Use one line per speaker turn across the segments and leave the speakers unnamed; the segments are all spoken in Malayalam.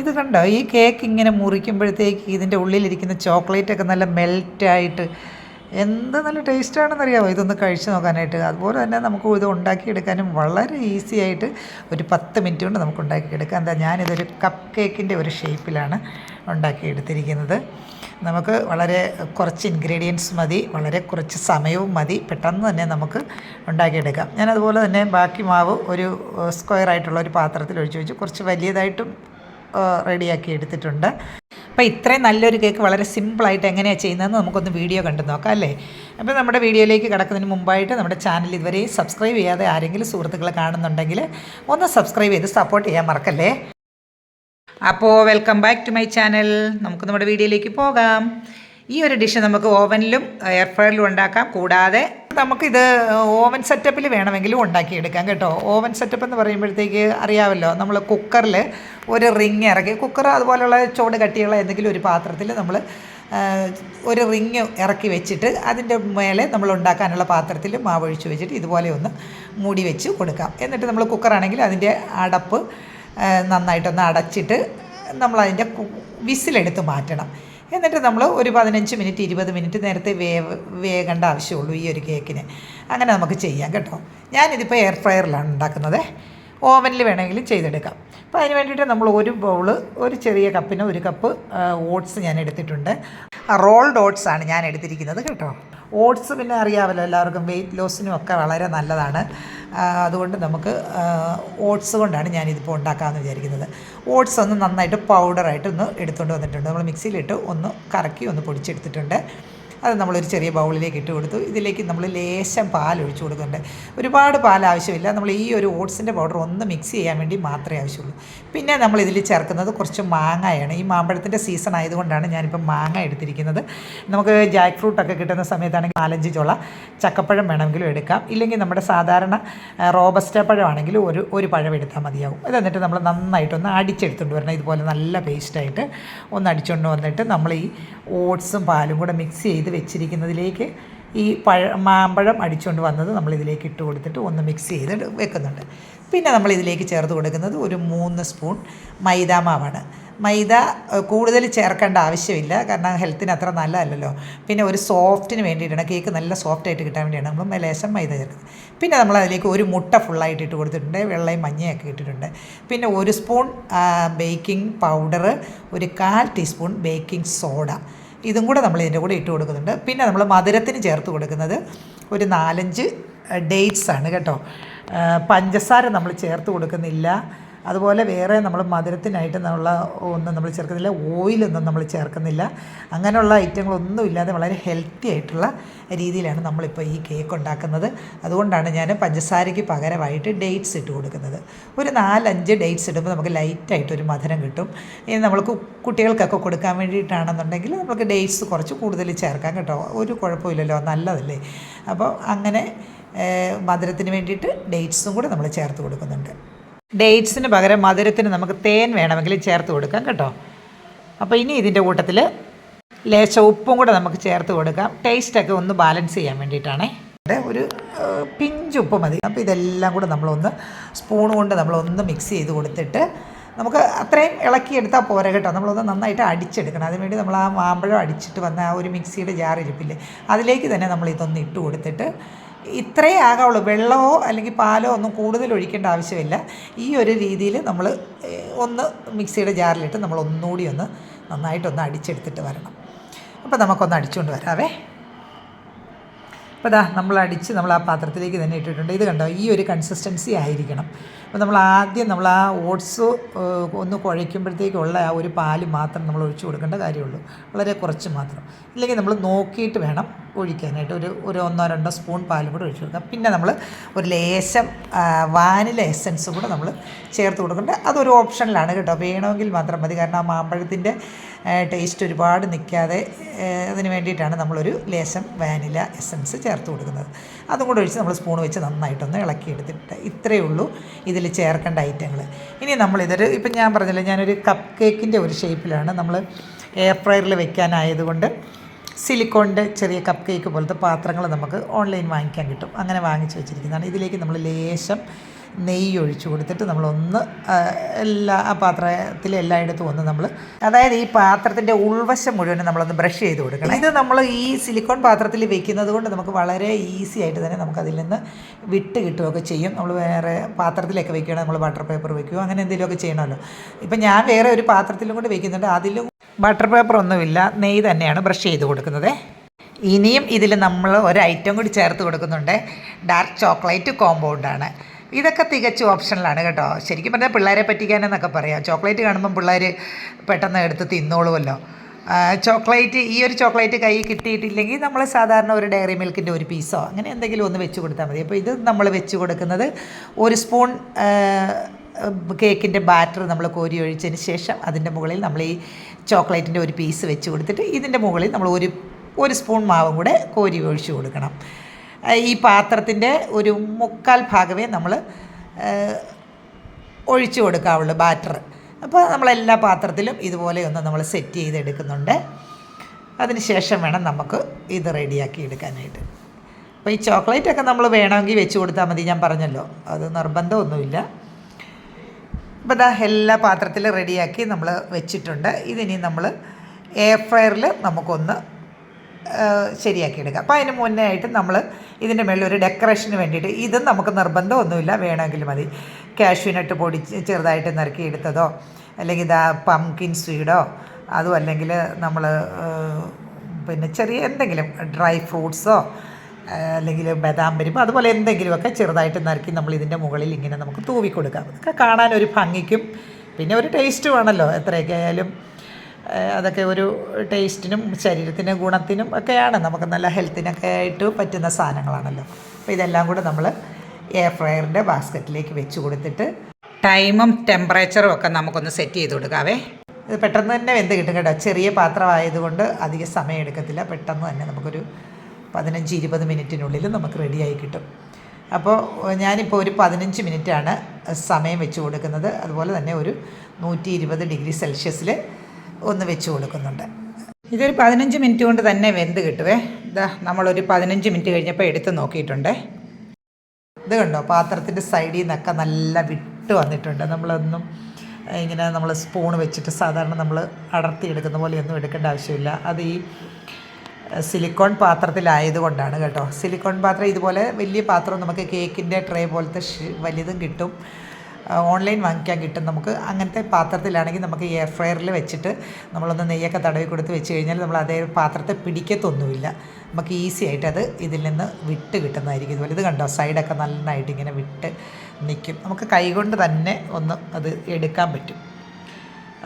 ഇത് കണ്ടോ? ഈ കേക്ക് ഇങ്ങനെ മുറിക്കുമ്പോഴത്തേക്ക് ഇതിന്റെ ഉള്ളിലിരിക്കുന്ന ചോക്ലേറ്റ് ഒക്കെ നല്ല മെൽറ്റായിട്ട് എന്ത് നല്ല ടേസ്റ്റാണെന്ന് അറിയാമോ ഇതൊന്ന് കഴിച്ച് നോക്കാനായിട്ട്. അതുപോലെ തന്നെ നമുക്ക് ഇത് ഉണ്ടാക്കിയെടുക്കാനും വളരെ ഈസി ആയിട്ട് ഒരു പത്ത് മിനിറ്റ് കൊണ്ട് നമുക്ക് ഉണ്ടാക്കിയെടുക്കാം. എന്താ ഞാനിതൊരു കപ്പ് കേക്കിന്റെ ഒരു ഷേപ്പിലാണ് ഉണ്ടാക്കിയെടുത്തിരിക്കുന്നത്. നമുക്ക് വളരെ കുറച്ച് ഇൻഗ്രീഡിയൻസ് മതി വളരെ കുറച്ച് സമയവും മതി. പെട്ടെന്ന് തന്നെ നമുക്ക് ഉണ്ടാക്കിയെടുക്കാം. ഞാൻ അതുപോലെ തന്നെ ബാക്കി മാവ് ഒരു സ്ക്വയർ ആയിട്ടുള്ള ഒരു പാത്രത്തിൽ ഒഴിച്ച് വെച്ച്. കുറച്ച് വലിയതായിട്ടും റെഡിയാക്കി എടുത്തിട്ടുണ്ട്. അപ്പോൾ ഇത്രയും നല്ലൊരു കേക്ക് വളരെ സിമ്പിളായിട്ട് എങ്ങനെയാണ് ചെയ്യുന്നതെന്ന് നമുക്കൊന്ന് വീഡിയോ കണ്ടു നോക്കാം അല്ലേ? അപ്പോൾ നമ്മുടെ വീഡിയോയിലേക്ക് കിടക്കുന്നതിന് മുമ്പായിട്ട് നമ്മുടെ ചാനൽ ഇതുവരെ സബ്സ്ക്രൈബ് ചെയ്യാതെ ആരെങ്കിലും സുഹൃത്തുക്കൾ കാണുന്നുണ്ടെങ്കിൽ ഒന്ന് സബ്സ്ക്രൈബ് ചെയ്ത് സപ്പോർട്ട് ചെയ്യാൻ മറക്കല്ലേ? അപ്പോൾ welcome back to my channel. നമുക്ക് നമ്മുടെ വീഡിയോയിലേക്ക് പോകാം. ഈ ഒരു ഡിഷ് നമുക്ക് ഓവനിലും എയർ ഫ്രയറിലും ഉണ്ടാക്കാം. കൂടാതെ നമുക്കിത് ഓവൻ സെറ്റപ്പിൽ വേണമെങ്കിലും ഉണ്ടാക്കിയെടുക്കാം കേട്ടോ. ഓവൻ സെറ്റപ്പ് എന്ന് പറയുമ്പോഴത്തേക്ക് അറിയാമല്ലോ നമ്മൾ കുക്കറിൽ ഒരു റിങ് ഇറക്കി കുക്കർ അതുപോലെയുള്ള ചോട് കട്ടിയുള്ള എന്തെങ്കിലും ഒരു പാത്രത്തിൽ നമ്മൾ ഒരു റിങ് ഇറക്കി വെച്ചിട്ട് അതിന്റെ മേലെ നമ്മൾ ഉണ്ടാക്കാനുള്ള പാത്രത്തിൽ മാവൊഴിച്ച് വെച്ചിട്ട് ഇതുപോലെ ഒന്ന് മൂടി വെച്ച് കൊടുക്കാം. എന്നിട്ട് നമ്മൾ കുക്കറാണെങ്കിൽ അതിന്റെ അടപ്പ് നന്നായിട്ടൊന്ന് അടച്ചിട്ട് നമ്മളതിന്റെ വിസിലെടുത്ത് മാറ്റണം. എന്നിട്ട് നമ്മൾ ഒരു പതിനഞ്ച് മിനിറ്റ് ഇരുപത് മിനിറ്റ് നേരത്തെ വേവ് വേകേണ്ട ആവശ്യമുള്ളൂ ഈ ഒരു കേക്കിന്. അങ്ങനെ നമുക്ക് ചെയ്യാം കേട്ടോ. ഞാനിതിപ്പോൾ എയർ ഫ്രയറിലാണ് ഉണ്ടാക്കുന്നത്. ഓവനിൽ വേണമെങ്കിലും ചെയ്തെടുക്കാം. അപ്പോൾ അതിന് വേണ്ടിയിട്ട് നമ്മൾ ഒരു ബൗൾ ഒരു ചെറിയ കപ്പിന് ഒരു കപ്പ് ഓട്സ് ഞാൻ എടുത്തിട്ടുണ്ട് റോൾഡ് ഓട്സ് ആണ് ഞാൻ എടുത്തിരിക്കുന്നത് കേട്ടോ. ഓട്സ് പിന്നെ അറിയാമല്ലോ എല്ലാവർക്കും വെയിറ്റ് ലോസിനും ഒക്കെ വളരെ നല്ലതാണ്. അതുകൊണ്ട് നമുക്ക് ഓട്സ് കൊണ്ടാണ് ഞാനിതിപ്പോൾ ഉണ്ടാക്കാമെന്ന് വിചാരിക്കുന്നത്. ഓട്സ് ഒന്ന് നന്നായിട്ട് പൗഡറായിട്ട് ഒന്ന് എടുത്തുകൊണ്ട് വന്നിട്ടുണ്ട്. നമ്മൾ മിക്സിയിലിട്ട് ഒന്ന് കറക്കി ഒന്ന് പൊടിച്ചെടുത്തിട്ടുണ്ട്. അത് നമ്മളൊരു ചെറിയ ബൗളിലേക്ക് ഇട്ട് കൊടുത്തു. ഇതിലേക്ക് നമ്മൾ ലേശം പാൽ ഒഴിച്ചു കൊടുക്കുന്നുണ്ട്. ഒരുപാട് പാൽ ആവശ്യമില്ല. നമ്മൾ ഈ ഒരു ഓട്സിന്റെ പൗഡർ ഒന്ന് മിക്സ് ചെയ്യാൻ വേണ്ടി മാത്രമേ ആവശ്യമുള്ളൂ. പിന്നെ നമ്മൾ ഇതിൽ ചേർക്കുന്നത് കുറച്ച് മാങ്ങയാണ്. ഈ മാമ്പഴത്തിന്റെ സീസൺ ആയതുകൊണ്ടാണ് ഞാനിപ്പോൾ മാങ്ങ എടുത്തിരിക്കുന്നത്. നമുക്ക് ജാക്ക് ഫ്രൂട്ടൊക്കെ കിട്ടുന്ന സമയത്താണെങ്കിൽ നാലഞ്ച് ചുള ചക്കപ്പഴം വേണമെങ്കിലും എടുക്കാം. ഇല്ലെങ്കിൽ നമ്മുടെ സാധാരണ റോബസ്റ്റ പഴമാണെങ്കിലും ഒരു ഒരു പഴം എടുത്താൽ മതിയാവും. ഇത് എന്നിട്ട് നമ്മൾ നന്നായിട്ടൊന്ന് അടിച്ചെടുത്തുകൊണ്ട് വരണം. ഇതുപോലെ നല്ല പേസ്റ്റായിട്ട് ഒന്ന് അടിച്ചുകൊണ്ട് വന്നിട്ട് നമ്മൾ ഈ ഓട്സും പാലും കൂടെ മിക്സ് ചെയ്ത് വെച്ചിരിക്കുന്നതിലേക്ക് ഈ പഴ മാമ്പഴം അടിച്ചുകൊണ്ട് വന്നത് നമ്മളിതിലേക്ക് ഇട്ട് കൊടുത്തിട്ട് ഒന്ന് മിക്സ് ചെയ്ത് വെക്കുന്നുണ്ട്. പിന്നെ നമ്മളിതിലേക്ക് ചേർത്ത് കൊടുക്കുന്നത് ഒരു മൂന്ന് സ്പൂൺ മൈദ മാവാണ്. മൈദ കൂടുതൽ ചേർക്കേണ്ട ആവശ്യമില്ല കാരണം ഹെൽത്തിന് അത്ര നല്ലതല്ലല്ലോ. പിന്നെ ഒരു സോഫ്റ്റിന് വേണ്ടിയിട്ടാണ് കേക്ക് നല്ല സോഫ്റ്റായിട്ട് കിട്ടാൻ വേണ്ടിയാണ് നമ്മൾ ലേശം മൈദ ചേർക്കുന്നത്. പിന്നെ നമ്മൾ അതിലേക്ക് ഒരു മുട്ട ഫുള്ളായിട്ട് ഇട്ട് കൊടുത്തിട്ടുണ്ട് വെള്ളയും മഞ്ഞയൊക്കെ ഇട്ടിട്ടുണ്ട്. പിന്നെ ഒരു സ്പൂൺ ബേക്കിംഗ് പൗഡർ ഒരു കാൽ ടീസ്പൂൺ ബേക്കിംഗ് സോഡ ഇതും കൂടെ നമ്മൾ ഇതിന്റെ കൂടെ ഇട്ട് കൊടുക്കുന്നുണ്ട്. പിന്നെ നമ്മൾ മധുരത്തിന് ചേർത്ത് കൊടുക്കുന്നത് ഒരു നാലഞ്ച് ഡേറ്റ്സ് ആണ് കേട്ടോ. പഞ്ചസാര നമ്മൾ ചേർത്ത് കൊടുക്കുന്നില്ല. അതുപോലെ വേറെ നമ്മൾ മധുരത്തിനായിട്ട് നമ്മൾ ഒന്നും നമ്മൾ ചേർക്കുന്നില്ല ഓയിലൊന്നും നമ്മൾ ചേർക്കുന്നില്ല. അങ്ങനെയുള്ള ഐറ്റങ്ങളൊന്നും ഇല്ലാതെ വളരെ ഹെൽത്തി ആയിട്ടുള്ള രീതിയിലാണ് നമ്മളിപ്പോൾ ഈ കേക്ക് ഉണ്ടാക്കുന്നത്. അതുകൊണ്ടാണ് ഞാൻ പഞ്ചസാരയ്ക്ക് പകരമായിട്ട് ഡേറ്റ്സ് ഇട്ട് കൊടുക്കുന്നത്. ഒരു നാലഞ്ച് ഡേറ്റ്സ് ഇടുമ്പോൾ നമുക്ക് ലൈറ്റായിട്ടൊരു മധുരം കിട്ടും. ഇനി നമ്മൾക്ക് കുട്ടികൾക്കൊക്കെ കൊടുക്കാൻ വേണ്ടിയിട്ടാണെന്നുണ്ടെങ്കിൽ നമുക്ക് ഡേറ്റ്സ് കുറച്ച് കൂടുതൽ ചേർക്കാം കേട്ടോ. ഒരു കുഴപ്പമില്ലല്ലോ നല്ലതല്ലേ? അപ്പോൾ അങ്ങനെ മധുരത്തിന് വേണ്ടിയിട്ട് ഡേറ്റ്സും കൂടെ നമ്മൾ ചേർത്ത് കൊടുക്കുന്നുണ്ട്. ഡേറ്റ്സിന് പകരം മധുരത്തിന് നമുക്ക് തേൻ വേണമെങ്കിൽ ചേർത്ത് കൊടുക്കാം കേട്ടോ. അപ്പോൾ ഇനി ഇതിന്റെ കൂട്ടത്തിൽ ലേശം ഉപ്പും കൂടെ നമുക്ക് ചേർത്ത് കൊടുക്കാം. ടേസ്റ്റൊക്കെ ഒന്ന് ബാലൻസ് ചെയ്യാൻ വേണ്ടിയിട്ടാണേ. ഒരു പിഞ്ച് ഉപ്പ് മതി. അപ്പോൾ ഇതെല്ലാം കൂടെ നമ്മളൊന്ന് സ്പൂൺ കൊണ്ട് നമ്മളൊന്ന് മിക്സ് ചെയ്ത് കൊടുത്തിട്ട് നമുക്ക് അത്രയും ഇളക്കിയെടുത്താൽ പോരാ കേട്ടോ. നമ്മളൊന്ന് നന്നായിട്ട് അടിച്ചെടുക്കണം. അതിനുവേണ്ടി നമ്മൾ ആ മാമ്പഴം അടിച്ചിട്ട് വന്ന ആ ഒരു മിക്സിയുടെ ജാർ ഇരിപ്പില്ലേ അതിലേക്ക് തന്നെ നമ്മൾ ഇതൊന്ന് ഇട്ട് കൊടുത്തിട്ട് ഇത്രയേ ആകാവുള്ളൂ. വെള്ളമോ അല്ലെങ്കിൽ പാലോ ഒന്നും കൂടുതൽ ഒഴിക്കേണ്ട ആവശ്യമില്ല. ഈ ഒരു രീതിയിൽ നമ്മൾ ഒന്ന് മിക്സിയുടെ ജാറിലിട്ട് നമ്മൾ ഒന്നുകൂടി ഒന്ന് നന്നായിട്ടൊന്ന് അടിച്ചെടുത്തിട്ട് വരണം. അപ്പോൾ നമുക്കൊന്ന് അടിച്ചുകൊണ്ട് വരാവേ. അപ്പോൾ ഇതാ നമ്മൾ അടിച്ച് നമ്മൾ ആ പാത്രത്തിലേക്ക് തന്നെ ഇട്ടിട്ടുണ്ട്. ഇത് കണ്ടോ? ഈ ഒരു കൺസിസ്റ്റൻസി ആയിരിക്കണം. അപ്പോൾ നമ്മൾ ആദ്യം നമ്മൾ ആ ഓട്സ് ഒന്ന് കുഴയ്ക്കുമ്പോഴത്തേക്കുള്ള ആ ഒരു പാൽ മാത്രം നമ്മൾ ഒഴിച്ചു കൊടുക്കേണ്ട കാര്യമുള്ളൂ. വളരെ കുറച്ച് മാത്രം. ഇല്ലെങ്കിൽ നമ്മൾ നോക്കിയിട്ട് വേണം ഒഴിക്കാനായിട്ട് ഒരു ഒരു ഒന്നോ രണ്ടോ സ്പൂൺ പാലും കൂടെ ഒഴിച്ചു കൊടുക്കാം. പിന്നെ നമ്മൾ ഒരു ലേശം വാനില എസൻസ് കൂടെ നമ്മൾ ചേർത്ത് കൊടുക്കുന്നുണ്ട് അതൊരു ഓപ്ഷനിലാണ് കേട്ടോ. വേണമെങ്കിൽ മാത്രം മതി. കാരണം ആ മാമ്പഴത്തിന്റെ ടേസ്റ്റ് ഒരുപാട് നിൽക്കാതെ അതിന് വേണ്ടിയിട്ടാണ് നമ്മളൊരു ലേശം വാനില എസൻസ് ചേർത്ത് കൊടുക്കുന്നത്. അതും കൂടെ ഒഴിച്ച് നമ്മൾ സ്പൂൺ വെച്ച് നന്നായിട്ടൊന്ന് ഇളക്കിയെടുത്തിട്ട് ഇത്രയേ ഉള്ളൂ ഇതിൽ ചേർക്കേണ്ട ഐറ്റങ്ങൾ. ഇനി നമ്മളിതൊരു ഇപ്പം ഞാൻ പറഞ്ഞില്ല ഞാനൊരു കപ്പ് കേക്കിന്റെ ഒരു ഷേപ്പിലാണ് നമ്മൾ എയർ ഫ്രയറിൽ വെക്കാനായതുകൊണ്ട് സിലിക്കോണിന്റെ ചെറിയ കപ്പ് കേക്ക് പോലത്തെ പാത്രങ്ങൾ നമുക്ക് ഓൺലൈൻ വാങ്ങിക്കാൻ കിട്ടും. അങ്ങനെ വാങ്ങിച്ച് വെച്ചിരിക്കുന്നതാണ്. ഇതിലേക്ക് നമ്മൾ ലേശം നെയ്യ് ഒഴിച്ചു കൊടുത്തിട്ട് നമ്മളൊന്ന് എല്ലാ ആ പാത്രത്തിൽ എല്ലായിടത്തും ഒന്ന് നമ്മൾ അതായത് ഈ പാത്രത്തിന്റെ ഉൾവശം മുഴുവനും നമ്മളൊന്ന് ബ്രഷ് ചെയ്ത് കൊടുക്കണം. ഇത് നമ്മൾ ഈ സിലിക്കോൺ പാത്രത്തിൽ വെക്കുന്നത് കൊണ്ട് നമുക്ക് വളരെ ഈസി ആയിട്ട് തന്നെ നമുക്കതിൽ നിന്ന് വിട്ട് കിട്ടുകയൊക്കെ ചെയ്യും. നമ്മൾ വേറെ പാത്രത്തിലൊക്കെ വെക്കുകയാണെങ്കിൽ നമ്മൾ ബട്ടർ പേപ്പർ വെക്കുകയോ അങ്ങനെ എന്തെങ്കിലുമൊക്കെ ചെയ്യണമല്ലോ. ഇപ്പം ഞാൻ വേറെ ഒരു പാത്രത്തിലും കൂടി വെക്കുന്നുണ്ട്. അതിലും ബട്ടർ പേപ്പർ ഒന്നുമില്ല നെയ്യ് തന്നെയാണ് ബ്രഷ് ചെയ്ത് കൊടുക്കുന്നത്. ഇനിയും ഇതിൽ നമ്മൾ ഒരു ഐറ്റം കൂടി ചേർത്ത് കൊടുക്കുന്നുണ്ട്. ഡാർക്ക് ചോക്ലേറ്റ് കോമ്പൗണ്ടാണ് ഇതൊക്കെ തികച്ചും ഓപ്ഷനിലാണ് കേട്ടോ. ശരിക്കും പറഞ്ഞാൽ പിള്ളേരെ പറ്റിക്കാനെന്നൊക്കെ പറയാം. ചോക്ലേറ്റ് കാണുമ്പം പിള്ളേർ പെട്ടെന്ന് എടുത്ത് തിന്നോളുമല്ലോ. ചോക്ലേറ്റ് ഈ ഒരു ചോക്ലേറ്റ് കൈ കിട്ടിയിട്ടില്ലെങ്കിൽ നമ്മൾ സാധാരണ ഒരു ഡയറി മിൽക്കിന്റെ ഒരു പീസോ അങ്ങനെ എന്തെങ്കിലും ഒന്ന് വെച്ച് കൊടുത്താൽ മതി. അപ്പോൾ ഇത് നമ്മൾ വെച്ച് കൊടുക്കുന്നത് ഒരു സ്പൂൺ കേക്കിന്റെ ബാറ്റർ നമ്മൾ കോരി ഒഴിച്ചതിന് ശേഷം അതിന്റെ മുകളിൽ നമ്മൾ ഈ ചോക്ലേറ്റിന്റെ ഒരു പീസ് വെച്ച് കൊടുത്തിട്ട് ഇതിന്റെ മുകളിൽ നമ്മൾ ഒരു ഒരു സ്പൂൺ മാവും കൂടെ കോരി ഒഴിച്ച് കൊടുക്കണം. ഈ പാത്രത്തിന്റെ ഒരു മുക്കാൽ ഭാഗമേ നമ്മൾ ഒഴിച്ചു കൊടുക്കാവുള്ളൂ ബാറ്റർ. അപ്പോൾ നമ്മളെല്ലാ പാത്രത്തിലും ഇതുപോലെ ഒന്ന് നമ്മൾ സെറ്റ് ചെയ്തെടുക്കുന്നുണ്ട്. അതിന് ശേഷം വേണം നമുക്ക് ഇത് റെഡിയാക്കി എടുക്കാനായിട്ട്. അപ്പോൾ ഈ ചോക്ലേറ്റൊക്കെ നമ്മൾ വേണമെങ്കിൽ വെച്ച് കൊടുത്താൽ മതി ഞാൻ പറഞ്ഞല്ലോ. അത് നിർബന്ധമൊന്നുമില്ല. അപ്പോൾ ഇതാ എല്ലാ പാത്രത്തിൽ റെഡിയാക്കി നമ്മൾ വെച്ചിട്ടുണ്ട്. ഇതിനി നമ്മൾ എയർ ഫ്രയറിൽ നമുക്കൊന്ന് ശരിയാക്കി എടുക്കാം അപ്പോൾ അതിന് മുന്നേ ആയിട്ട് നമ്മൾ ഇതിന്റെ മേളിൽ ഒരു ഡെക്കറേഷന് വേണ്ടിയിട്ട് ഇതും നമുക്ക് നിർബന്ധമൊന്നുമില്ല. വേണമെങ്കിൽ മതി. കാഷ്യൂനട്ട് പൊടി ചെറുതായിട്ട് നറുക്കി എടുത്തതോ അല്ലെങ്കിൽ ഇതാ പംകിൻ സ്വീഡോ അതും അല്ലെങ്കിൽ നമ്മൾ പിന്നെ ചെറിയ എന്തെങ്കിലും ഡ്രൈ ഫ്രൂട്ട്സോ അല്ലെങ്കിൽ ബദാം പരിപ്പ് അതുപോലെ എന്തെങ്കിലുമൊക്കെ ചെറുതായിട്ട് നറുക്കി നമ്മൾ ഇതിന്റെ മുകളിൽ ഇങ്ങനെ നമുക്ക് തൂവി കൊടുക്കാം. അതൊക്കെ കാണാൻ ഒരു ഭംഗിക്കും. പിന്നെ ഒരു ടേസ്റ്റും ആണല്ലോ എത്രയൊക്കെ ആയാലും അതൊക്കെ ഒരു ടേസ്റ്റിനും ശരീരത്തിന് ഗുണത്തിനും ഒക്കെയാണ്. നമുക്ക് നല്ല ഹെൽത്തിനൊക്കെ ആയിട്ട് പറ്റുന്ന സാധനങ്ങളാണല്ലോ. അപ്പോൾ ഇതെല്ലാം കൂടെ നമ്മൾ എയർ ഫ്രയറിന്റെ ബാസ്ക്കറ്റിലേക്ക് വെച്ച് കൊടുത്തിട്ട് ടൈമും ടെമ്പറേച്ചറും ഒക്കെ നമുക്കൊന്ന് സെറ്റ് ചെയ്ത് കൊടുക്കാവേ. ഇത് പെട്ടെന്ന് തന്നെ വെന്ത് കിട്ടും കേട്ടോ. ചെറിയ പാത്രമായതുകൊണ്ട് അധികം സമയം എടുക്കത്തില്ല. പെട്ടെന്ന് തന്നെ നമുക്കൊരു പതിനഞ്ച് ഇരുപത് മിനിറ്റിനുള്ളിൽ നമുക്ക് റെഡിയായി കിട്ടും. അപ്പോൾ ഞാനിപ്പോൾ ഒരു പതിനഞ്ച് മിനിറ്റാണ് സമയം വെച്ച് കൊടുക്കുന്നത്. അതുപോലെ തന്നെ ഒരു നൂറ്റി ഇരുപത് ഡിഗ്രി സെൽഷ്യസിൽ ഒന്ന് വെച്ച് കൊടുക്കുന്നുണ്ട്. ഇതൊരു പതിനഞ്ച് മിനിറ്റ് കൊണ്ട് തന്നെ വെന്ത് കിട്ടുവേ. ഇതാ നമ്മളൊരു പതിനഞ്ച് മിനിറ്റ് കഴിഞ്ഞപ്പോൾ എടുത്ത് നോക്കിയിട്ടുണ്ടേ. ഇത് കണ്ടോ? പാത്രത്തിന്റെ സൈഡിൽ നിന്നൊക്കെ നല്ല വിട്ട് വന്നിട്ടുണ്ട്. നമ്മളൊന്നും ഇങ്ങനെ നമ്മൾ സ്പൂൺ വെച്ചിട്ട് സാധാരണ നമ്മൾ അടർത്തി എടുക്കുന്ന പോലെ ഒന്നും എടുക്കേണ്ട ആവശ്യമില്ല. അത് ഈ സിലിക്കോൺ പാത്രത്തിലായതുകൊണ്ടാണ് കേട്ടോ. സിലിക്കോൺ പാത്രം ഇതുപോലെ വലിയ പാത്രം നമുക്ക് കേക്കിന്റെ ട്രേ പോലത്തെ വലുതും കിട്ടും. ഓൺലൈൻ വാങ്ങിക്കാൻ കിട്ടും നമുക്ക്. അങ്ങനത്തെ പാത്രത്തിലാണെങ്കിൽ നമുക്ക് എയർ ഫ്രയറിൽ വെച്ചിട്ട് നമ്മളൊന്ന് നെയ്യൊക്കെ തടവി കൊടുത്ത് വെച്ച് കഴിഞ്ഞാൽ നമ്മൾ അതേ പാത്രത്തെ പിടിക്കത്തൊന്നുമില്ല. നമുക്ക് ഈസി ആയിട്ട് അത് ഇതിൽ നിന്ന് വിട്ട് കിട്ടുന്നതായിരിക്കും ഇതുപോലെ. ഇത് കണ്ടോ? സൈഡൊക്കെ നന്നായിട്ട് ഇങ്ങനെ വിട്ട് നിൽക്കും. നമുക്ക് കൈകൊണ്ട് തന്നെ ഒന്ന് അത് എടുക്കാൻ പറ്റും.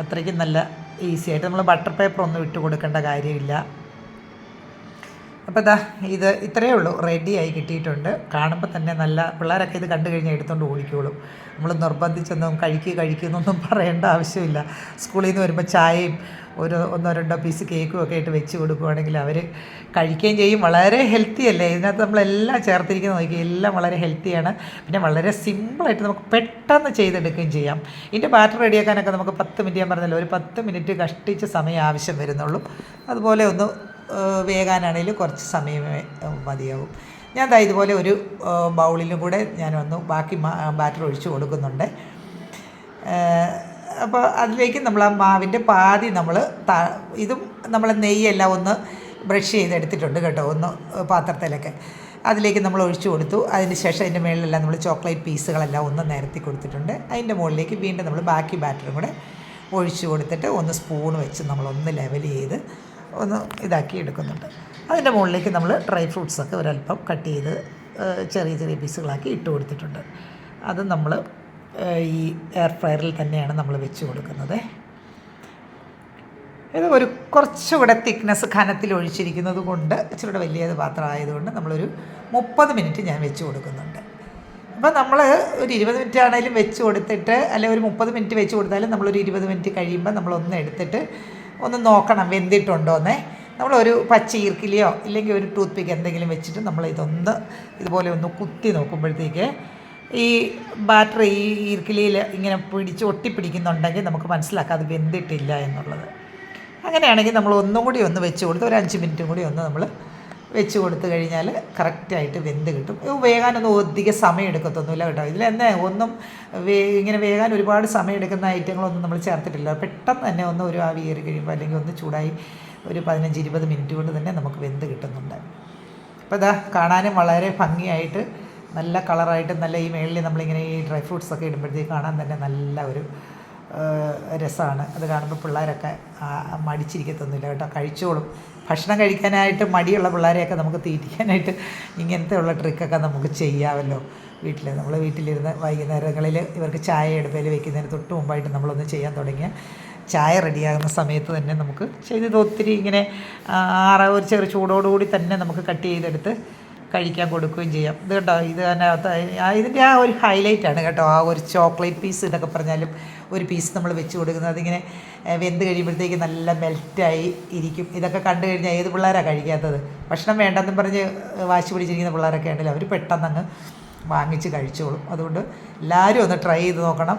അത്രയ്ക്കും നല്ല ഈസി ആയിട്ട്. നമ്മൾ ബട്ടർ പേപ്പർ ഒന്നും ഇട്ട് കൊടുക്കേണ്ട കാര്യമില്ല. അപ്പോൾ ഇതാ ഇത് ഇത്രയേ ഉള്ളൂ. റെഡിയായി കിട്ടിയിട്ടുണ്ട്. കാണുമ്പോൾ തന്നെ നല്ല പിള്ളേരൊക്കെ ഇത് കണ്ടു കഴിഞ്ഞാൽ എടുത്തുകൊണ്ട് ഓടിക്കോളും. നമ്മൾ നിർബന്ധിച്ചൊന്നും കഴിക്കുക കഴിക്കുന്നൊന്നും പറയേണ്ട ആവശ്യമില്ല. സ്കൂളിൽ നിന്ന് വരുമ്പോൾ ചായയും ഒരു ഒന്നോ രണ്ടോ പീസ് കേക്കും ഒക്കെ ആയിട്ട് വെച്ച് കൊടുക്കുകയാണെങ്കിൽ അവർ കഴിക്കുകയും ചെയ്യും. വളരെ ഹെൽത്തി അല്ലേ? ഇതിനകത്ത് നമ്മളെല്ലാം ചേർത്തിരിക്കുന്നത് നോക്കി എല്ലാം വളരെ ഹെൽത്തിയാണ് പിന്നെ വളരെ സിമ്പിളായിട്ട് നമുക്ക് പെട്ടെന്ന് ചെയ്തെടുക്കുകയും ചെയ്യാം. ഇതിന്റെ ബാറ്റർ റെഡിയാക്കാനൊക്കെ നമുക്ക് പത്ത് മിനിറ്റ് ഞാൻ പറഞ്ഞല്ലോ ഒരു പത്ത് മിനിറ്റ് കഷ്ടിച്ച് സമയം ആവശ്യം വരുന്നുള്ളൂ. അതുപോലെ ഒന്ന് വേകാനാണെങ്കിലും കുറച്ച് സമയമേ മതിയാവും. ഞാൻ ദാ ഇതുപോലെ ഒരു ബൗളിലും കൂടെ ഞാനൊന്ന് ബാക്കി ബാറ്റർ ഒഴിച്ച് കൊടുക്കുന്നുണ്ട്. അപ്പോൾ അതിലേക്ക് നമ്മൾ ആ മാവിന്റെ പാതി നമ്മൾ ഇതും നമ്മൾ നെയ്യെല്ലാം ഒന്ന് ബ്രഷ് ചെയ്തെടുത്തിട്ടുണ്ട് കേട്ടോ ഒന്ന് പാത്രത്തിലൊക്കെ. അതിലേക്ക് നമ്മൾ ഒഴിച്ചു കൊടുത്തു. അതിന് ശേഷം അതിന്റെ മുകളിലെല്ലാം നമ്മൾ ചോക്ലേറ്റ് പീസുകളെല്ലാം ഒന്ന് നിരത്തി കൊടുത്തിട്ടുണ്ട്. അതിന്റെ മുകളിലേക്ക് വീണ്ടും നമ്മൾ ബാക്കി ബാറ്ററും കൂടെ ഒഴിച്ചു കൊടുത്തിട്ട് ഒന്ന് സ്പൂൺ വെച്ച് നമ്മളൊന്ന് ലെവൽ ചെയ്ത് ഒന്ന് ഇതാക്കി എടുക്കുന്നുണ്ട്. അതിന്റെ മുകളിലേക്ക് നമ്മൾ ഡ്രൈ ഫ്രൂട്ട്സൊക്കെ ഒരല്പം കട്ട് ചെയ്ത് ചെറിയ ചെറിയ പീസുകളാക്കി ഇട്ട് കൊടുത്തിട്ടുണ്ട്. അത് നമ്മൾ ഈ എയർ ഫ്രയറിൽ തന്നെയാണ് നമ്മൾ വെച്ച് കൊടുക്കുന്നത്. ഇത് ഒരു കുറച്ചുകൂടെ തിക്നെസ് ഖനത്തിൽ ഒഴിച്ചിരിക്കുന്നത് കൊണ്ട് ഇച്ചിരി വലിയത് പാത്രം ആയതുകൊണ്ട് നമ്മളൊരു മുപ്പത് മിനിറ്റ് ഞാൻ വെച്ച് കൊടുക്കുന്നുണ്ട്. അപ്പോൾ നമ്മൾ ഒരു ഇരുപത് മിനിറ്റ് ആണെങ്കിലും വെച്ച് കൊടുത്തിട്ട് അല്ലെങ്കിൽ ഒരു മുപ്പത് മിനിറ്റ് വെച്ച് കൊടുത്താലും നമ്മളൊരു ഇരുപത് മിനിറ്റ് കഴിയുമ്പോൾ നമ്മളൊന്ന് എടുത്തിട്ട് ഒന്ന് നോക്കണം വെന്തിട്ടുണ്ടോന്നേ. നമ്മളൊരു പച്ച ഈർക്കിലിയോ ഇല്ലെങ്കിൽ ഒരു ടൂത്ത് പിക്ക് എന്തെങ്കിലും വെച്ചിട്ട് നമ്മൾ ഇതൊന്ന് ഇതുപോലെ ഒന്ന് കുത്തി നോക്കുമ്പോഴത്തേക്ക് ഈ ബാറ്റർ ഈ ഈർക്കിലിയിൽ ഇങ്ങനെ പിടിച്ച് ഒട്ടിപ്പിടിക്കുന്നുണ്ടെങ്കിൽ നമുക്ക് മനസ്സിലാക്കാം അത് വെന്തിട്ടില്ല എന്നുള്ളത്. അങ്ങനെയാണെങ്കിൽ നമ്മൾ ഒന്നും കൂടി ഒന്ന് വെച്ച് കൊടുത്ത് ഒരു അഞ്ച് മിനിറ്റും കൂടി ഒന്ന് നമ്മൾ വെച്ച് കൊടുത്തു കഴിഞ്ഞാൽ കറക്റ്റായിട്ട് വെന്ത് കിട്ടും. വേകാനൊന്നും അധികം സമയം എടുക്കത്തൊന്നുമില്ല കേട്ടോ. ഇതിൽ തന്നെ ഒന്നും വേ ഇങ്ങനെ വേകാൻ ഒരുപാട് സമയം എടുക്കുന്ന ഐറ്റങ്ങളൊന്നും നമ്മൾ ചേർത്തിട്ടില്ല. പെട്ടെന്ന് തന്നെ ഒന്ന് ഒരു ആവി കയറി കഴിയുമ്പോൾ അല്ലെങ്കിൽ ഒന്ന് ചൂടായി ഒരു പതിനഞ്ച് ഇരുപത് മിനിറ്റ് കൊണ്ട് തന്നെ നമുക്ക് വെന്ത് കിട്ടുന്നുണ്ട്. അപ്പോൾ ഇതാ കാണാനും വളരെ ഭംഗിയായിട്ട് നല്ല കളറായിട്ട് നല്ല ഈ മേളിൽ നമ്മളിങ്ങനെ ഈ ഡ്രൈ ഫ്രൂട്ട്സൊക്കെ ഇടുമ്പോഴത്തേക്ക് കാണാൻ തന്നെ നല്ല ഒരു രസമാണ് അത് കാണുമ്പോൾ പിള്ളേരൊക്കെ മടിച്ചിരിക്കത്തൊന്നുമില്ല കേട്ടോ. കഴിച്ചോളും. ഭക്ഷണം കഴിക്കാനായിട്ട് മടിയുള്ള പിള്ളേരെയൊക്കെ നമുക്ക് തീറ്റിക്കാനായിട്ട് ഇങ്ങനത്തെ ഉള്ള ട്രിക്കൊക്കെ നമുക്ക് ചെയ്യാമല്ലോ വീട്ടിൽ നമ്മൾ വീട്ടിലിരുന്ന് വൈകുന്നേരങ്ങളിൽ ഇവർക്ക് ചായ എടുപ്പയിൽ വെക്കുന്നതിന് തൊട്ട് മുമ്പായിട്ട് നമ്മളൊന്ന് ചെയ്യാൻ തുടങ്ങിയ ചായ റെഡിയാകുന്ന സമയത്ത് തന്നെ നമുക്ക് ചെയ്തത് ഒത്തിരി ഇങ്ങനെ ആറ ഒരു ചെറു ചൂടോടുകൂടി തന്നെ നമുക്ക് കട്ട് ചെയ്തെടുത്ത് കഴിക്കാൻ കൊടുക്കുകയും ചെയ്യാം. ഇത് കേട്ടോ ഇത് തന്നെ ഇതിന്റെ ആ ഒരു ഹൈലൈറ്റാണ് കേട്ടോ. ആ ഒരു ചോക്ലേറ്റ് പീസ് എന്നൊക്കെ പറഞ്ഞാലും ഒരു പീസ് നമ്മൾ വെച്ച് കൊടുക്കുന്നത്. അതിങ്ങനെ വെന്ത് കഴിയുമ്പോഴത്തേക്ക് നല്ല മെൽറ്റായി ഇരിക്കും. ഇതൊക്കെ കണ്ടു കഴിഞ്ഞാൽ ഏത് പിള്ളേരാണ് കഴിക്കാത്തത്? ഭക്ഷണം വേണ്ടെന്നും പറഞ്ഞ് വാശി പിടിച്ചിരിക്കുന്ന പിള്ളേരൊക്കെ ഉണ്ടല്ലോ. അവർ പെട്ടെന്ന് അങ്ങ് വാങ്ങിച്ച് കഴിച്ചോളും. അതുകൊണ്ട് എല്ലാവരും ഒന്ന് ട്രൈ ചെയ്ത് നോക്കണം.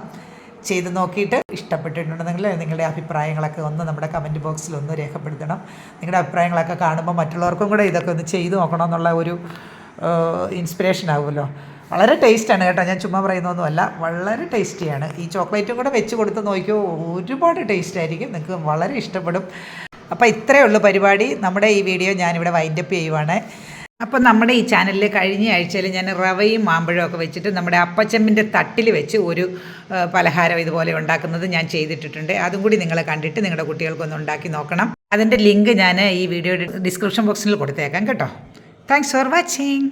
ചെയ്ത് നോക്കിയിട്ട് ഇഷ്ടപ്പെട്ടിട്ടുണ്ടെങ്കിൽ നിങ്ങളുടെ അഭിപ്രായങ്ങളൊക്കെ ഒന്ന് നമ്മുടെ കമന്റ് ബോക്സിൽ ഒന്ന് രേഖപ്പെടുത്തണം. നിങ്ങളുടെ അഭിപ്രായങ്ങളൊക്കെ കാണുമ്പോൾ മറ്റുള്ളവർക്കും കൂടെ ഇതൊക്കെ ഒന്ന് ചെയ്ത് നോക്കണം എന്നുള്ള ഒരു ഇൻസ്പിറേഷൻ ആവുമല്ലോ. വളരെ ടേസ്റ്റാണ് കേട്ടോ. ഞാൻ ചുമ്മാ പറയുന്നൊന്നുമല്ല വളരെ ടേസ്റ്റിയാണ് ഈ ചോക്ലേറ്റും കൂടെ വെച്ച് കൊടുത്ത് നോക്കിയോ ഒരുപാട് ടേസ്റ്റ് ആയിരിക്കും. നിങ്ങൾക്ക് വളരെ ഇഷ്ടപ്പെടും. അപ്പോൾ ഇത്രയേ ഉള്ളൂ പരിപാടി. നമ്മുടെ ഈ വീഡിയോ ഞാനിവിടെ വൈൻഡപ്പ് ചെയ്യുവാണ്. അപ്പോൾ നമ്മുടെ ഈ ചാനലിൽ കഴിഞ്ഞ ആഴ്ചയിൽ ഞാൻ റവയും മാമ്പഴവും ഒക്കെ വെച്ചിട്ട് നമ്മുടെ അപ്പച്ചമ്മിന്റെ തട്ടിൽ വെച്ച് ഒരു പലഹാരം ഇതുപോലെ ഉണ്ടാക്കുന്നത് ഞാൻ ചെയ്തിട്ടിട്ടുണ്ട്. അതും കൂടി നിങ്ങൾ കണ്ടിട്ട് നിങ്ങളുടെ കുട്ടികൾക്കൊന്ന് ഉണ്ടാക്കി നോക്കണം. അതിന്റെ ലിങ്ക് ഞാൻ ഈ വീഡിയോയുടെ ഡിസ്ക്രിപ്ഷൻ ബോക്സിൽ കൊടുത്തേക്കാം കേട്ടോ. Thanks for watching